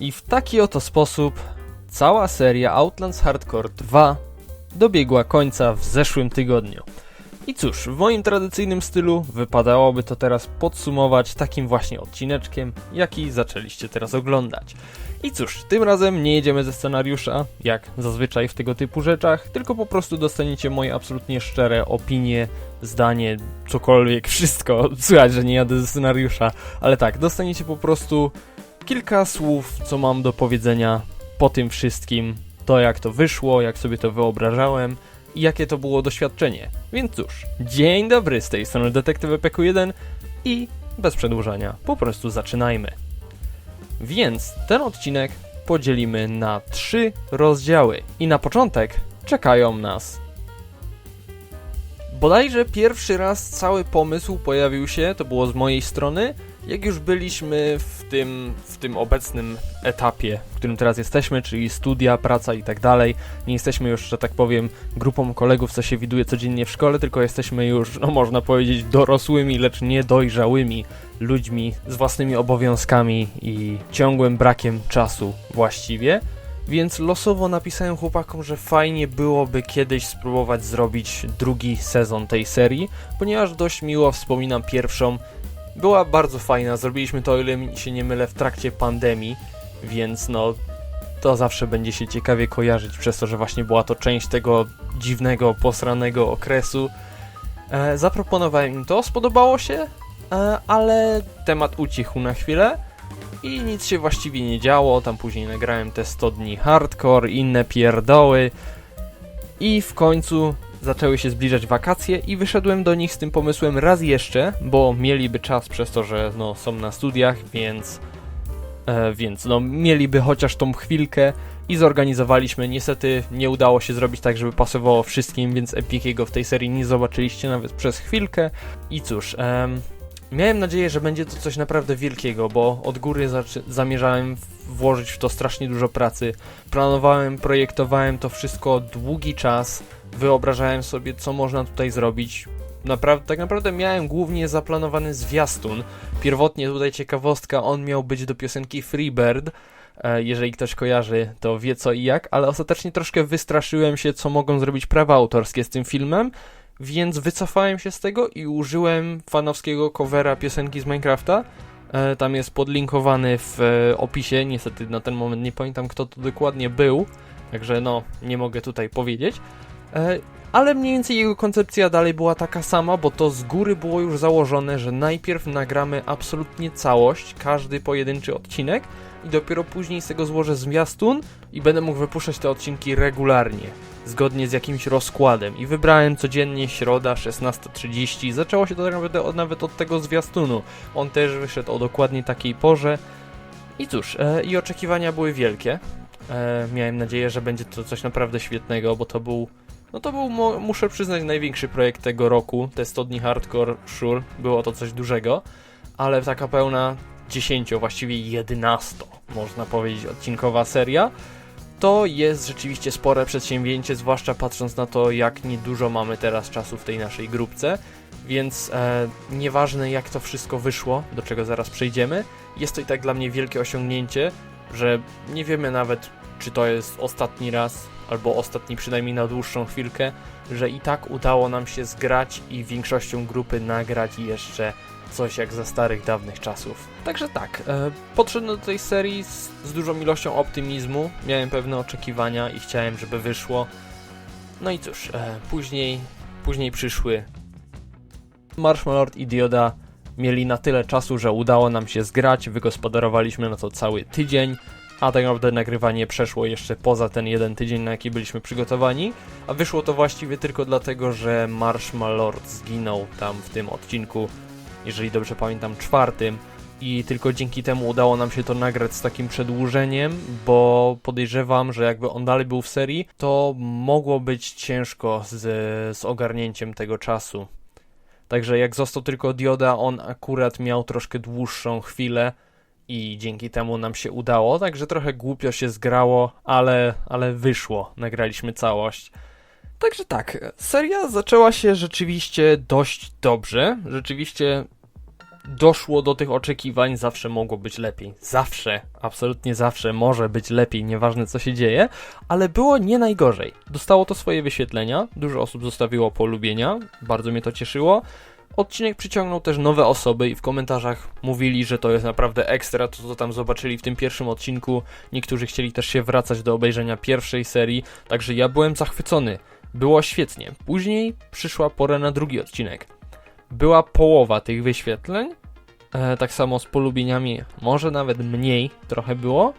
I w taki oto sposób cała seria Outlands Hardcore 2 dobiegła końca w zeszłym tygodniu. I cóż, w moim tradycyjnym stylu wypadałoby to teraz podsumować takim właśnie odcineczkiem, jaki zaczęliście teraz oglądać. I cóż, tym razem nie jedziemy ze scenariusza, jak zazwyczaj w tego typu rzeczach, tylko po prostu dostaniecie moje absolutnie szczere opinie, zdanie, cokolwiek, wszystko. Słychać, że nie jadę ze scenariusza, ale tak, dostaniecie po prostu kilka słów, co mam do powiedzenia po tym wszystkim, to jak to wyszło, jak sobie to wyobrażałem i jakie to było doświadczenie. Więc cóż, dzień dobry z tej strony Detektyw EPQ1 i bez przedłużania, po prostu zaczynajmy. Więc ten odcinek podzielimy na trzy rozdziały i na początek czekają nas Bodajże pierwszy raz cały pomysł pojawił się, to było z mojej strony, jak już byliśmy w tym, w tym obecnym etapie, w którym teraz jesteśmy, czyli studia, praca i tak dalej. Nie jesteśmy już, że tak powiem, grupą kolegów, co się widuje codziennie w szkole, tylko jesteśmy już, no można powiedzieć, dorosłymi, lecz niedojrzałymi ludźmi z własnymi obowiązkami i ciągłym brakiem czasu właściwie. Więc losowo napisałem chłopakom, że fajnie byłoby kiedyś spróbować zrobić drugi sezon tej serii, ponieważ dość miło wspominam pierwszą. Była bardzo fajna, zrobiliśmy to, o ile się nie mylę, w trakcie pandemii, więc no to zawsze będzie się ciekawie kojarzyć przez to, że właśnie była to część tego dziwnego, posranego okresu. E, zaproponowałem im to, spodobało się, e, ale temat ucichł na chwilę i nic się właściwie nie działo. Tam później nagrałem te 100 dni hardcore, inne pierdoły. I w końcu zaczęły się zbliżać wakacje i wyszedłem do nich z tym pomysłem raz jeszcze, bo mieliby czas przez to, że no, są na studiach, więc e, więc no mieliby chociaż tą chwilkę i zorganizowaliśmy. Niestety nie udało się zrobić tak, żeby pasowało wszystkim, więc Epikiego w tej serii nie zobaczyliście nawet przez chwilkę. I cóż, em, Miałem nadzieję, że będzie to coś naprawdę wielkiego, bo od góry zamierzałem włożyć w to strasznie dużo pracy. Planowałem, projektowałem to wszystko długi czas, wyobrażałem sobie, co można tutaj zrobić. Naprawdę, tak naprawdę miałem głównie zaplanowany zwiastun. Pierwotnie tutaj ciekawostka, on miał być do piosenki Freebird. E, Jeżeli ktoś kojarzy, to wie co i jak, ale ostatecznie troszkę wystraszyłem się, co mogą zrobić prawa autorskie z tym filmem więc wycofałem się z tego i użyłem fanowskiego covera piosenki z Minecrafta. E, tam jest podlinkowany w e, opisie. Niestety na ten moment nie pamiętam, kto to dokładnie był, także no, nie mogę tutaj powiedzieć. E, ale mniej więcej jego koncepcja dalej była taka sama, bo to z góry było już założone, że najpierw nagramy absolutnie całość, każdy pojedynczy odcinek i dopiero później z tego złożę zwiastun i będę mógł wypuszczać te odcinki regularnie zgodnie z jakimś rozkładem i wybrałem codziennie środa 16.30. Zaczęło się to tak naprawdę od, nawet od tego zwiastunu. On też wyszedł o dokładnie takiej porze. I cóż, e, i oczekiwania były wielkie. E, miałem nadzieję, że będzie to coś naprawdę świetnego, bo to był no to był, muszę przyznać, największy projekt tego roku. Te 100 dni hardcore, sure, było to coś dużego, ale taka pełna 10, właściwie 11, można powiedzieć, odcinkowa seria to jest rzeczywiście spore przedsięwzięcie, zwłaszcza patrząc na to, jak niedużo mamy teraz czasu w tej naszej grupce. Więc e, nieważne jak to wszystko wyszło, do czego zaraz przejdziemy, jest to i tak dla mnie wielkie osiągnięcie, że nie wiemy nawet, czy to jest ostatni raz, albo ostatni przynajmniej na dłuższą chwilkę, że i tak udało nam się zgrać i większością grupy nagrać jeszcze coś jak za starych, dawnych czasów. Także tak, e, podszedłem do tej serii z, z dużą ilością optymizmu, miałem pewne oczekiwania i chciałem, żeby wyszło. No i cóż, e, później, później przyszły Marshmallow i Dioda mieli na tyle czasu, że udało nam się zgrać, wygospodarowaliśmy na to cały tydzień, a tak naprawdę nagrywanie przeszło jeszcze poza ten jeden tydzień, na jaki byliśmy przygotowani, a wyszło to właściwie tylko dlatego, że Marshmallow zginął tam w tym odcinku jeżeli dobrze pamiętam, czwartym. I tylko dzięki temu udało nam się to nagrać z takim przedłużeniem, bo podejrzewam, że jakby on dalej był w serii, to mogło być ciężko z, z ogarnięciem tego czasu. Także jak został tylko Dioda, on akurat miał troszkę dłuższą chwilę i dzięki temu nam się udało, także trochę głupio się zgrało, ale, ale wyszło, nagraliśmy całość. Także tak, seria zaczęła się rzeczywiście dość dobrze. Rzeczywiście doszło do tych oczekiwań, zawsze mogło być lepiej. Zawsze, absolutnie zawsze może być lepiej, nieważne co się dzieje, ale było nie najgorzej. Dostało to swoje wyświetlenia, dużo osób zostawiło polubienia, bardzo mnie to cieszyło. Odcinek przyciągnął też nowe osoby i w komentarzach mówili, że to jest naprawdę ekstra, to co tam zobaczyli w tym pierwszym odcinku. Niektórzy chcieli też się wracać do obejrzenia pierwszej serii, także ja byłem zachwycony. Było świetnie. Później przyszła pora na drugi odcinek. Była połowa tych wyświetleń, e, tak samo z polubieniami, może nawet mniej trochę było.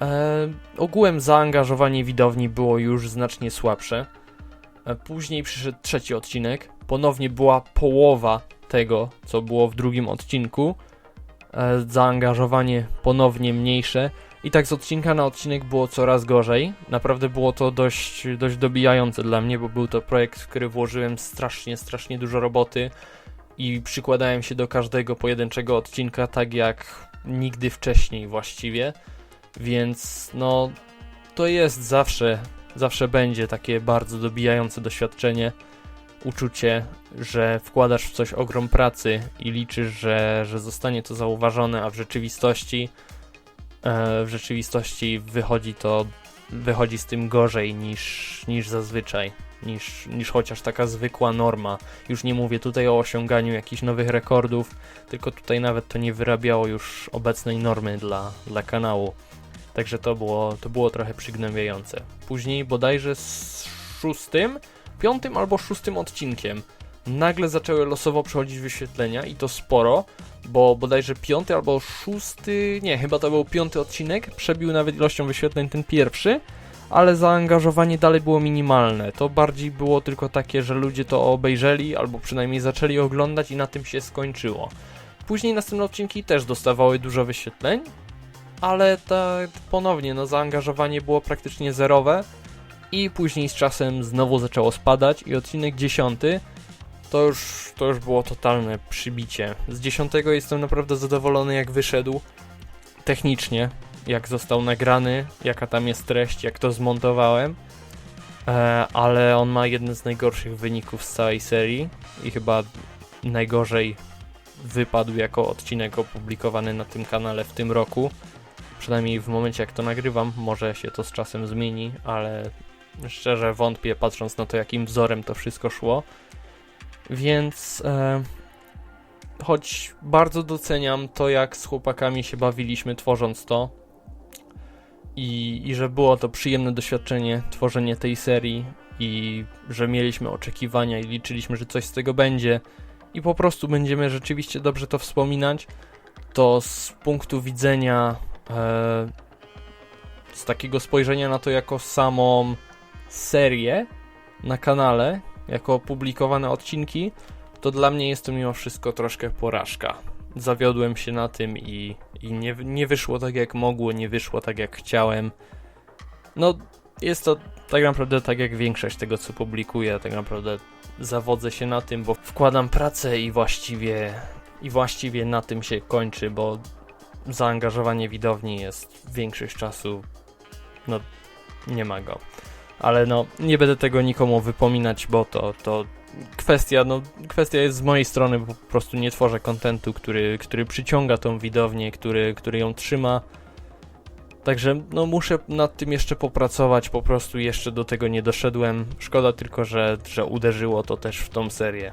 E, ogółem zaangażowanie widowni było już znacznie słabsze. E, Później przyszedł trzeci odcinek. Ponownie była połowa tego, co było w drugim odcinku. E, Zaangażowanie ponownie mniejsze. I tak z odcinka na odcinek było coraz gorzej. Naprawdę było to dość, dość dobijające dla mnie, bo był to projekt, w który włożyłem strasznie, strasznie dużo roboty i przykładałem się do każdego pojedynczego odcinka tak jak nigdy wcześniej właściwie. Więc no, to jest zawsze zawsze będzie takie bardzo dobijające doświadczenie, uczucie, że wkładasz w coś ogrom pracy i liczysz, że, że zostanie to zauważone, a w rzeczywistości e, w rzeczywistości wychodzi to wychodzi z tym gorzej niż, niż zazwyczaj. Niż, niż chociaż taka zwykła norma. Już nie mówię tutaj o osiąganiu jakichś nowych rekordów, tylko tutaj nawet to nie wyrabiało już obecnej normy dla, dla kanału. Także to było, to było trochę przygnębiające. Później bodajże z szóstym, piątym albo szóstym odcinkiem nagle zaczęły losowo przechodzić wyświetlenia i to sporo, bo bodajże piąty albo szósty, nie, chyba to był piąty odcinek, przebił nawet ilością wyświetleń ten pierwszy, ale zaangażowanie dalej było minimalne. To bardziej było tylko takie, że ludzie to obejrzeli albo przynajmniej zaczęli oglądać i na tym się skończyło. Później następne odcinki też dostawały dużo wyświetleń, ale tak ponownie, no zaangażowanie było praktycznie zerowe i później z czasem znowu zaczęło spadać i odcinek dziesiąty to już, to już było totalne przybicie. Z dziesiątego jestem naprawdę zadowolony jak wyszedł technicznie, jak został nagrany, jaka tam jest treść, jak to zmontowałem. E, ale on ma jeden z najgorszych wyników z całej serii i chyba najgorzej wypadł jako odcinek opublikowany na tym kanale w tym roku. Przynajmniej w momencie jak to nagrywam, może się to z czasem zmieni, ale szczerze wątpię, patrząc na to, jakim wzorem to wszystko szło. Więc e, choć bardzo doceniam to, jak z chłopakami się bawiliśmy tworząc to i, i że było to przyjemne doświadczenie tworzenie tej serii i że mieliśmy oczekiwania i liczyliśmy, że coś z tego będzie i po prostu będziemy rzeczywiście dobrze to wspominać, to z punktu widzenia e, z takiego spojrzenia na to jako samą serię na kanale, jako publikowane odcinki, to dla mnie jest to mimo wszystko troszkę porażka. Zawiodłem się na tym i, i nie, nie wyszło tak jak mogło, nie wyszło tak jak chciałem. No, jest to tak naprawdę tak jak większość tego co publikuję, tak naprawdę zawodzę się na tym, bo wkładam pracę i właściwie i właściwie na tym się kończy, bo zaangażowanie widowni jest większość czasu no nie ma go. Ale no nie będę tego nikomu wypominać, bo to, to kwestia, no kwestia jest z mojej strony, bo po prostu nie tworzę kontentu, który, który przyciąga tą widownię, który, który ją trzyma. Także no muszę nad tym jeszcze popracować, po prostu jeszcze do tego nie doszedłem. Szkoda tylko, że, że uderzyło to też w tą serię.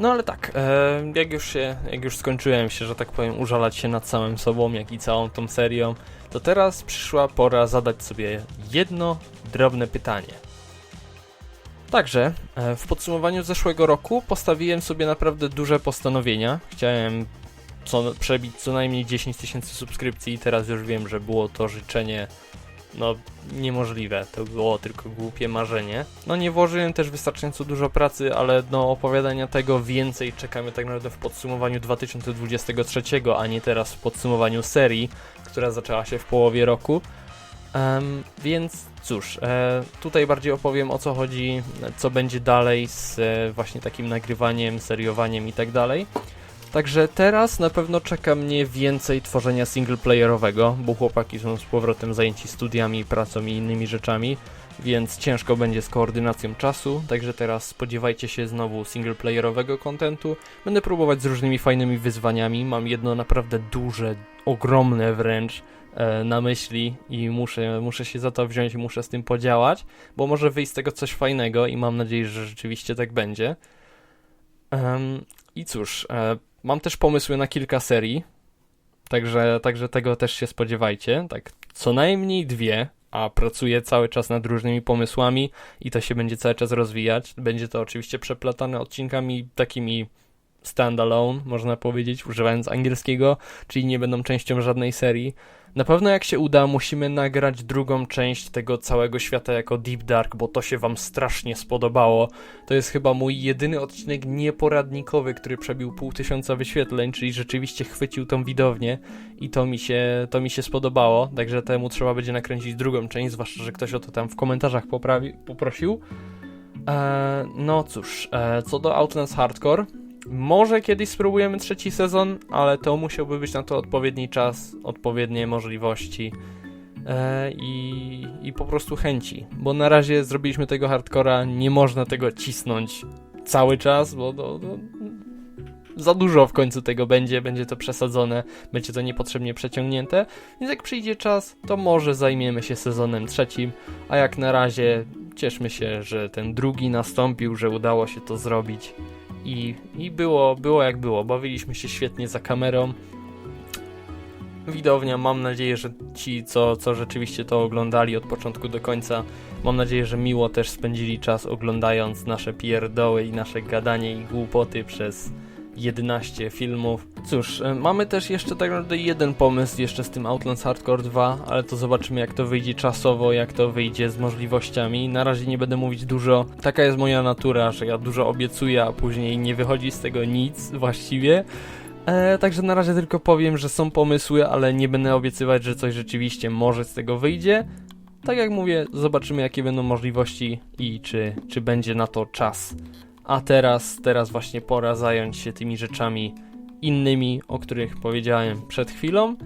No ale tak, e, jak, już się, jak już skończyłem się, że tak powiem, użalać się nad samym sobą, jak i całą tą serią, to teraz przyszła pora zadać sobie jedno drobne pytanie. Także e, w podsumowaniu zeszłego roku postawiłem sobie naprawdę duże postanowienia. Chciałem co, przebić co najmniej 10 tysięcy subskrypcji i teraz już wiem, że było to życzenie no niemożliwe, to było tylko głupie marzenie. No nie włożyłem też wystarczająco dużo pracy, ale no opowiadania tego więcej czekamy tak naprawdę w podsumowaniu 2023, a nie teraz w podsumowaniu serii, która zaczęła się w połowie roku. Em, więc cóż, e, tutaj bardziej opowiem o co chodzi, co będzie dalej z e, właśnie takim nagrywaniem, seriowaniem i tak dalej. Także teraz na pewno czeka mnie więcej tworzenia singleplayerowego, bo chłopaki są z powrotem zajęci studiami, pracą i innymi rzeczami, więc ciężko będzie z koordynacją czasu, także teraz spodziewajcie się znowu singleplayerowego kontentu. Będę próbować z różnymi fajnymi wyzwaniami, mam jedno naprawdę duże, ogromne wręcz e, na myśli i muszę, muszę się za to wziąć muszę z tym podziałać, bo może wyjść z tego coś fajnego i mam nadzieję, że rzeczywiście tak będzie. Em, I cóż, e, mam też pomysły na kilka serii, także, także tego też się spodziewajcie. Tak, co najmniej dwie, a pracuję cały czas nad różnymi pomysłami i to się będzie cały czas rozwijać. Będzie to oczywiście przeplatane odcinkami takimi standalone, można powiedzieć, używając angielskiego, czyli nie będą częścią żadnej serii. Na pewno jak się uda, musimy nagrać drugą część tego całego świata jako Deep Dark, bo to się wam strasznie spodobało. To jest chyba mój jedyny odcinek nieporadnikowy, który przebił pół tysiąca wyświetleń, czyli rzeczywiście chwycił tą widownię i to mi się, to mi się spodobało, także temu trzeba będzie nakręcić drugą część, zwłaszcza, że ktoś o to tam w komentarzach poprawi, poprosił. Eee, no cóż, eee, co do Outlast Hardcore, może kiedyś spróbujemy trzeci sezon, ale to musiałby być na to odpowiedni czas, odpowiednie możliwości e, i, i po prostu chęci. Bo na razie zrobiliśmy tego hardcora, nie można tego cisnąć cały czas, bo to, to, za dużo w końcu tego będzie, będzie to przesadzone, będzie to niepotrzebnie przeciągnięte. Więc jak przyjdzie czas, to może zajmiemy się sezonem trzecim, a jak na razie cieszmy się, że ten drugi nastąpił, że udało się to zrobić i, i było, było jak było. Bawiliśmy się świetnie za kamerą. Widownia, mam nadzieję, że ci, co, co rzeczywiście to oglądali od początku do końca, mam nadzieję, że miło też spędzili czas oglądając nasze pierdoły i nasze gadanie i głupoty przez 11 filmów. Cóż, e, mamy też jeszcze tak naprawdę jeden pomysł jeszcze z tym Outlands Hardcore 2, ale to zobaczymy jak to wyjdzie czasowo, jak to wyjdzie z możliwościami. Na razie nie będę mówić dużo. Taka jest moja natura, że ja dużo obiecuję, a później nie wychodzi z tego nic właściwie. E, także na razie tylko powiem, że są pomysły, ale nie będę obiecywać, że coś rzeczywiście może z tego wyjdzie. Tak jak mówię, zobaczymy jakie będą możliwości i czy, czy będzie na to czas. A teraz, teraz właśnie pora zająć się tymi rzeczami innymi, o których powiedziałem przed chwilą.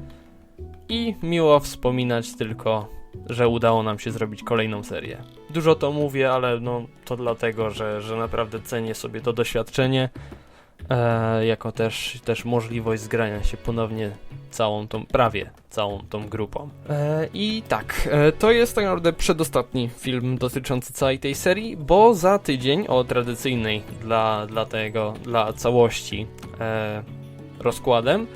I miło wspominać tylko, że udało nam się zrobić kolejną serię. Dużo to mówię, ale no to dlatego, że, że naprawdę cenię sobie to doświadczenie. E, jako też, też możliwość zgrania się ponownie całą tą, prawie całą tą grupą. E, I tak, e, to jest tak naprawdę przedostatni film dotyczący całej tej serii, bo za tydzień o tradycyjnej dla, dla tego, dla całości e, rozkładem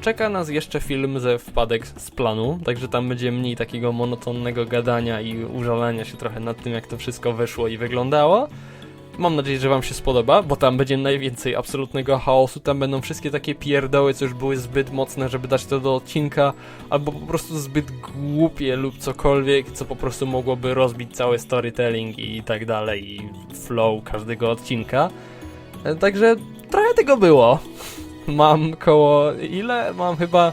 czeka nas jeszcze film ze wpadek z planu, także tam będzie mniej takiego monotonnego gadania i użalania się trochę nad tym, jak to wszystko wyszło i wyglądało. Mam nadzieję, że Wam się spodoba, bo tam będzie najwięcej absolutnego chaosu. Tam będą wszystkie takie pierdoły, co już były zbyt mocne, żeby dać to do odcinka, albo po prostu zbyt głupie lub cokolwiek, co po prostu mogłoby rozbić cały storytelling i tak dalej, i flow każdego odcinka. E, Także trochę tego było. Mam koło. ile? Mam chyba.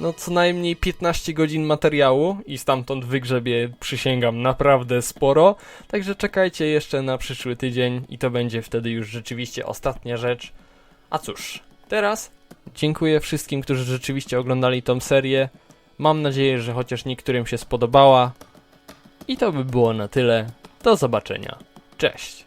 No, co najmniej 15 godzin materiału i stamtąd wygrzebie, przysięgam, naprawdę sporo. Także czekajcie jeszcze na przyszły tydzień i to będzie wtedy już rzeczywiście ostatnia rzecz. A cóż, teraz dziękuję wszystkim, którzy rzeczywiście oglądali tą serię. Mam nadzieję, że chociaż niektórym się spodobała. I to by było na tyle. Do zobaczenia. Cześć.